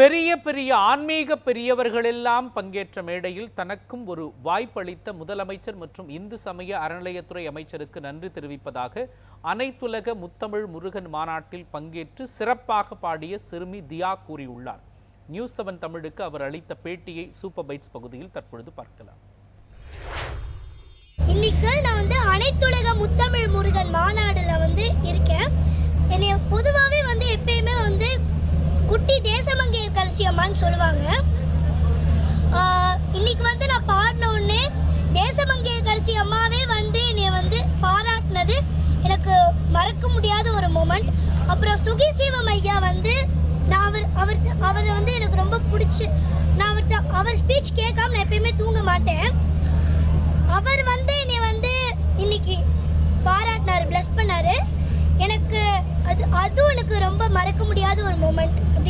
பெரிய பெரிய ஆன்மீக பெரியவர்களெல்லாம் பங்கேற்ற மேடையில் தனக்கும் ஒரு வாய்ப்பளித்த முதலமைச்சர் மற்றும் இந்து சமய அறநிலையத்துறை அமைச்சருக்கு நன்றி தெரிவிப்பதாக அனைத்துலக முத்தமிழ் முருகன் மாநாட்டில் பங்கேற்று சிறப்பாக பாடிய சிறுமி தியா கூறியுள்ளார். நியூஸ் செவன் தமிழுக்கு அவர் அளித்த பேட்டியை சூப்பர் பைட்ஸ் பகுதியில் தற்பொழுது பார்க்கலாம். இன்னைக்கு நான் வந்து அனைத்துலக முத்தமிழ் முருகன் மாநாடுல வந்து இருக்கேன். என்னைய பொதுவாகவே வந்து எப்பயுமே வந்து குட்டி தேசமங்க அம்மான்னு சொல்லுவாங்க. இன்னைக்கு வந்து நான் பாடின உடனே தேசமங்கை கரிசி அம்மாவே வந்து என்னை வந்து பாராட்டினது. எனக்கு மறக்க முடியாத ஒரு மூமெண்ட் அப்புறம் சுகி சிவம் ஐயா வந்து நான் அவர் அவர் அவரை வந்து எனக்கு ரொம்ப பிடிச்சி நான் அவர்கிட்ட அவர் ஸ்பீச் கேட்காம நான் எப்பயுமே தூங்க மாட்டேன். அவர் வந்து என்னை வந்து இன்னைக்கு பாராட்டினார் ப்ளஸ் பண்ணார். எனக்கு அது அதுவும் எனக்கு ரொம்ப மறக்க முடியாத ஒரு மூமெண்ட் அப்படி